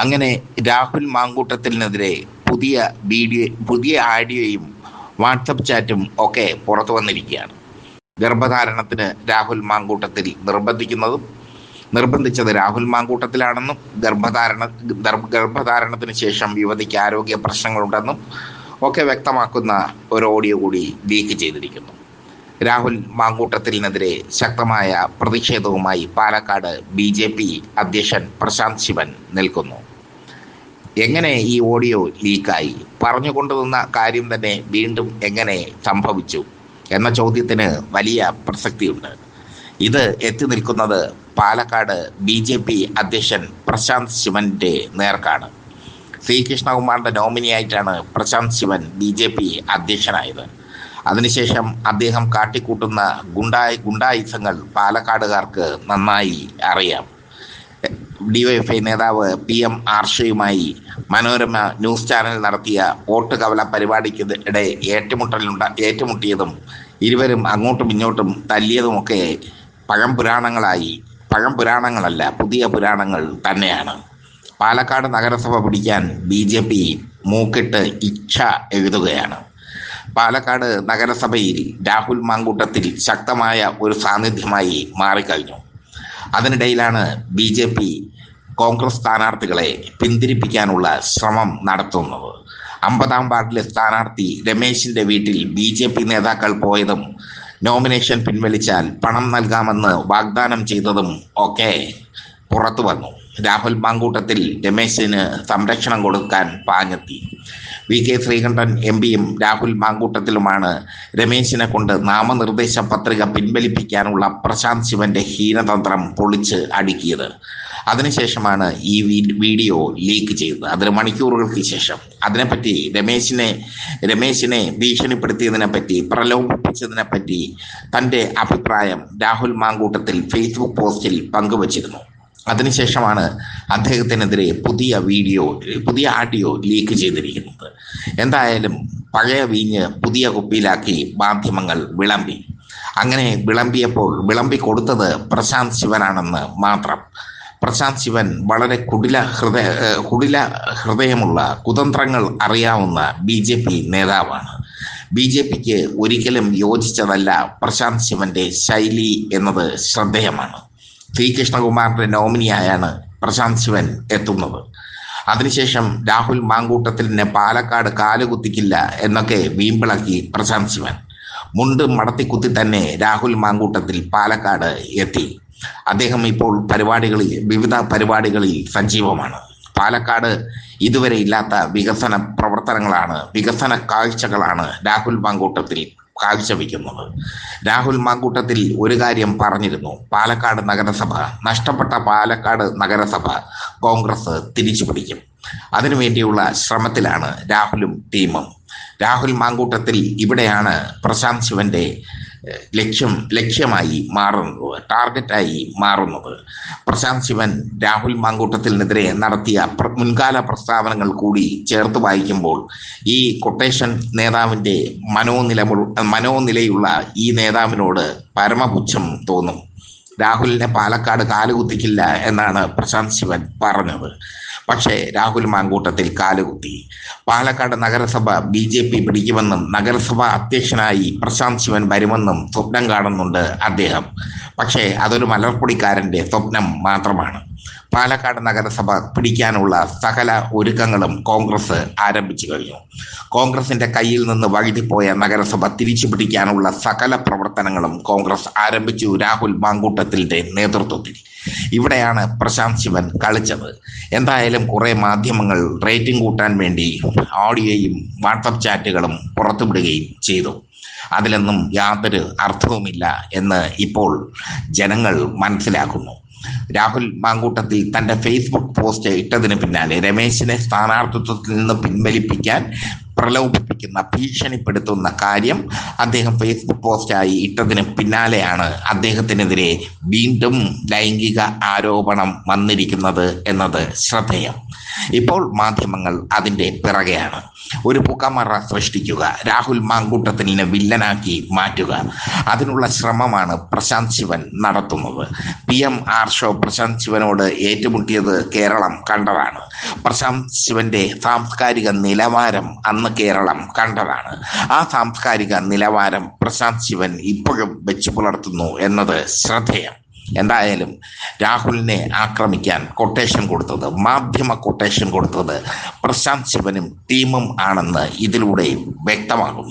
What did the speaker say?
അങ്ങനെ രാഹുൽ മാങ്കൂട്ടത്തിനെതിരെ പുതിയ വീഡിയോ പുതിയ ആഡിയോയും വാട്സപ്പ് ചാറ്റും ഒക്കെ പുറത്തു വന്നിരിക്കുകയാണ്. ഗർഭധാരണത്തിന് രാഹുൽ മാങ്കൂട്ടത്തിൽ നിർബന്ധിക്കുന്നതും നിർബന്ധിച്ചത് രാഹുൽ മാങ്കൂട്ടത്തിലാണെന്നും ഗർഭധാരണ ഗർഭധാരണത്തിന് ശേഷം യുവതിക്ക് ആരോഗ്യ പ്രശ്നങ്ങളുണ്ടെന്നും ഒക്കെ വ്യക്തമാക്കുന്ന ഒരു ഓഡിയോ കൂടി ലീക്ക് ചെയ്തിരിക്കുന്നു. രാഹുൽ മാങ്കൂട്ടത്തിനെതിരെ ശക്തമായ പ്രതിഷേധവുമായി പാലക്കാട് ബി ജെ പി അധ്യക്ഷൻ പ്രശാന്ത് ശിവൻ നിൽക്കുന്നു. എങ്ങനെ ഈ ഓഡിയോ ലീക്കായി? പറഞ്ഞുകൊണ്ടുവന്ന കാര്യം തന്നെ വീണ്ടും എങ്ങനെ സംഭവിച്ചു എന്ന ചോദ്യത്തിന് വലിയ പ്രസക്തിയുണ്ട്. ഇത് എത്തി നിൽക്കുന്നത് പാലക്കാട് ബി ജെ പി അധ്യക്ഷൻ പ്രശാന്ത് ശിവന്റെ നേർക്കാണ്. ശ്രീകൃഷ്ണകുമാറിന്റെ കൃഷ്ണകുമാറിന്റെ നോമിനിയായിട്ടാണ് Prashant Sivan B J P അധ്യക്ഷനായത്. അതിനുശേഷം അദ്ദേഹം കാട്ടിക്കൂട്ടുന്ന ഗുണ്ടായി ഗുണ്ടായുധങ്ങൾ പാലക്കാടുകാർക്ക് നന്നായി അറിയാം. ഡിവൈഎഫ്ഐ നേതാവ് പി എം ആർഷയുമായി മനോരമ ന്യൂസ് ചാനൽ നടത്തിയ വോട്ട് കവല പരിപാടിക്കിടെ ഏറ്റുമുട്ടലുണ്ട ഏറ്റുമുട്ടിയതും ഇരുവരും അങ്ങോട്ടും ഇങ്ങോട്ടും തല്ലിയതുമൊക്കെ പഴംപുരാണങ്ങളായി പഴംപുരാണങ്ങളല്ല പുതിയ പുരാണങ്ങൾ തന്നെയാണ്. പാലക്കാട് നഗരസഭ പിടിക്കാൻ ബി ജെ പി മൂക്കിട്ട് ഇച്ഛ എഴുതുകയാണ്. പാലക്കാട് നഗരസഭയിൽ രാഹുൽ മാങ്കൂട്ടത്തിൽ ശക്തമായ ഒരു സാന്നിധ്യമായി മാറിക്കഴിഞ്ഞു. അതിനിടയിലാണ് ബി ജെ പി കോൺഗ്രസ് സ്ഥാനാർത്ഥികളെ പിന്തിരിപ്പിക്കാനുള്ള ശ്രമം നടത്തുന്നത്. അമ്പതാം വാർഡിലെ സ്ഥാനാർത്ഥി രമേശിന്റെ വീട്ടിൽ ബി ജെ പി നേതാക്കൾ പോയതും നോമിനേഷൻ പിൻവലിച്ചാൽ പണം നൽകാമെന്ന് വാഗ്ദാനം ചെയ്തതും ഒക്കെ പുറത്തു വന്നു രാഹുൽ മാങ്കൂട്ടത്തിൽ രമേശിന് സംരക്ഷണം കൊടുക്കാൻ പാഞ്ഞെത്തി. വി കെ ശ്രീകണ്ഠൻ എം പിയും രാഹുൽ മാങ്കൂട്ടത്തിലുമാണ് രമേശിനെ കൊണ്ട് നാമനിർദ്ദേശ പത്രിക പിൻവലിപ്പിക്കാനുള്ള പ്രശാന്ത് ശിവന്റെ ഹീനതന്ത്രം പൊളിച്ച് അടുക്കിയത്. അതിനുശേഷമാണ് ഈ വീഡിയോ ലീക്ക് ചെയ്തത്. അതിന് മണിക്കൂറുകൾക്ക് ശേഷം. അതിനെപ്പറ്റി രമേശിനെ രമേശിനെ ഭീഷണിപ്പെടുത്തിയതിനെ പറ്റി പ്രലോഭിപ്പിച്ചതിനെ പറ്റി തന്റെ അഭിപ്രായം രാഹുൽ മാങ്കൂട്ടത്തിൽ ഫേസ്ബുക്ക് പോസ്റ്റിൽ പങ്കുവച്ചിരുന്നു. അതിനുശേഷമാണ് അദ്ദേഹത്തിനെതിരെ പുതിയ വീഡിയോ പുതിയ ആഡിയോ ലീക്ക് ചെയ്തിരിക്കുന്നത്. എന്തായാലും പഴയ വീഞ്ഞ് പുതിയ കുപ്പിയിലാക്കി മാധ്യമങ്ങൾ വിളമ്പി. അങ്ങനെ വിളമ്പിയപ്പോൾ വിളമ്പി കൊടുത്തത് പ്രശാന്ത് ശിവനാണെന്ന് മാത്രം. പ്രശാന്ത് ശിവൻ വളരെ കുടില ഹൃദയ കുടില ഹൃദയമുള്ള കുതന്ത്രങ്ങൾ അറിയാവുന്ന ബി ജെ പി നേതാവാണ്. ബി ജെ പിക്ക് ഒരിക്കലും യോജിച്ചതല്ല പ്രശാന്ത് ശിവന്റെ ശൈലി എന്നത് ശ്രദ്ധേയമാണ്. സി കൃഷ്ണകുമാറിന്റെ നോമിനിയായാണ് പ്രശാന്ത് ശിവൻ എത്തുന്നത്. അതിനുശേഷം രാഹുൽ മാങ്കൂട്ടത്തിലിനെ പാലക്കാട് കാലുകുത്തിക്കില്ല എന്നൊക്കെ വീമ്പിളക്കി പ്രശാന്ത് ശിവൻ. മുണ്ട് മടത്തിക്കുത്തി തന്നെ രാഹുൽ മാങ്കൂട്ടത്തിൽ പാലക്കാട് എത്തി. അദ്ദേഹം ഇപ്പോൾ പരിപാടികളിൽ വിവിധ പരിപാടികളിൽ സജീവമാണ്. പാലക്കാട് ഇതുവരെ ഇല്ലാത്ത വികസന പ്രവർത്തനങ്ങളാണ് വികസന കാഴ്ചകളാണ് രാഹുൽ മാങ്കൂട്ടത്തിൽ കാഴ്ചവെക്കുന്നത്. രാഹുൽ മാങ്കൂട്ടത്തിൽ ഒരു കാര്യം പറഞ്ഞിരുന്നു. പാലക്കാട് നഗരസഭ നഷ്ടപ്പെട്ട പാലക്കാട് നഗരസഭ കോൺഗ്രസ് തിരിച്ചു പിടിക്കും. അതിനുവേണ്ടിയുള്ള ശ്രമത്തിലാണ് രാഹുലും ടീമും. രാഹുൽ മാങ്കൂട്ടത്തിൽ ഇവിടെയാണ് പ്രശാന്ത് ശിവന്റെ ലക്ഷ്യം ലക്ഷ്യമായി മാറുന്നത് ടാർഗറ്റായി മാറുന്നത്. പ്രശാന്ത് ശിവൻ രാഹുൽ മാങ്കൂട്ടത്തിനെതിരെ നടത്തിയ മുൻകാല പ്രസ്താവനകൾ കൂടി ചേർത്ത് വായിക്കുമ്പോൾ ഈ കൊട്ടേഷൻ നേതാവിന്റെ മനോനില മനോനിലയുള്ള ഈ നേതാവിനോട് പരമപുച്ഛം തോന്നും. രാഹുലിനെ പാലക്കാട് കാലുകുത്തിക്കില്ല എന്നാണ് പ്രശാന്ത് ശിവൻ പറഞ്ഞത്. പക്ഷേ രാഹുൽ മാങ്കൂട്ടത്തിൽ കാലുകുത്തി. പാലക്കാട് നഗരസഭ ബി ജെ പി പിടിക്കുമെന്നും നഗരസഭ അധ്യക്ഷനായി പ്രശാന്ത് ശിവൻ വരുമെന്നും സ്വപ്നം കാണുന്നുണ്ട് അദ്ദേഹം. പക്ഷേ അതൊരു മലർപ്പൊടിക്കാരന്റെ സ്വപ്നം മാത്രമാണ്. പാലക്കാട് നഗരസഭ പിടിക്കാനുള്ള സകല ഒരുക്കങ്ങളും കോൺഗ്രസ് ആരംഭിച്ചു കഴിഞ്ഞു. കോൺഗ്രസിന്റെ കയ്യിൽ നിന്ന് വഴുതിപ്പോയ നഗരസഭ തിരിച്ചു പിടിക്കാനുള്ള സകല പ്രവർത്തനങ്ങളും കോൺഗ്രസ് ആരംഭിച്ചു രാഹുൽ മാങ്കൂട്ടത്തിന്റെ നേതൃത്വത്തിൽ. ഇവിടെയാണ് പ്രശാന്ത് ശിവൻ കളിച്ചത്. എന്തായാലും കുറെ മാധ്യമങ്ങൾ റേറ്റിംഗ് കൂട്ടാൻ വേണ്ടി ഓഡിയോയും വാട്സപ്പ് ചാറ്റുകളും പുറത്തുവിടുകയും ചെയ്തു. അതിലൊന്നും യാതൊരു അർത്ഥവുമില്ല എന്ന് ഇപ്പോൾ ജനങ്ങൾ മനസ്സിലാക്കുന്നു. രാഹുൽ മാങ്കൂട്ടത്തിൽ തന്റെ ഫേസ്ബുക്ക് പോസ്റ്റ് ഇട്ടതിന് പിന്നാലെ രമേശിനെ സ്ഥാനാർത്ഥിത്വത്തിൽ നിന്ന് പിൻവലിപ്പിക്കാൻ പ്രലോഭിപ്പിക്കാൻ ആക്രമിക്കുന്ന ഭീഷണിപ്പെടുത്തുന്ന കാര്യം അദ്ദേഹം ഫേസ്ബുക്ക് പോസ്റ്റായി ഇട്ടതിന് പിന്നാലെയാണ് അദ്ദേഹത്തിനെതിരെ വീണ്ടും ലൈംഗിക ആരോപണം വന്നിരിക്കുന്നത് എന്നത് ശ്രദ്ധേയം. ഇപ്പോൾ മാധ്യമങ്ങൾ അതിന്റെ പിറകെയാണ്. ഒരു പുകമറ സൃഷ്ടിക്കുക രാഹുൽ മാങ്കൂട്ടത്തിനെ വില്ലനാക്കി മാറ്റുക അതിനുള്ള ശ്രമമാണ് പ്രശാന്ത് ശിവൻ നടത്തുന്നത്. P M R show Prashant ശിവനോട് ഏറ്റുമുട്ടിയത് കേരളം കണ്ടതാണ്. പ്രശാന്ത് ശിവന്റെ സാംസ്കാരിക നിലവാരം അന്ന് കേരളം കണ്ടതാണ്. ആ സാംസ്കാരിക നിലവാരം പ്രശാന്ത് ശിവൻ ഇപ്പോഴും വെച്ചു പുലർത്തുന്നു എന്നത് ശ്രദ്ധേയം. എന്തായാലും രാഹുലിനെ ആക്രമിക്കാൻ കൊട്ടേഷൻ കൊടുത്തത് മാധ്യമ കൊട്ടേഷൻ കൊടുത്തത് പ്രശാന്ത് ശിവനും ടീമും ആണെന്ന് ഇതിലൂടെ വ്യക്തമാകുന്നു.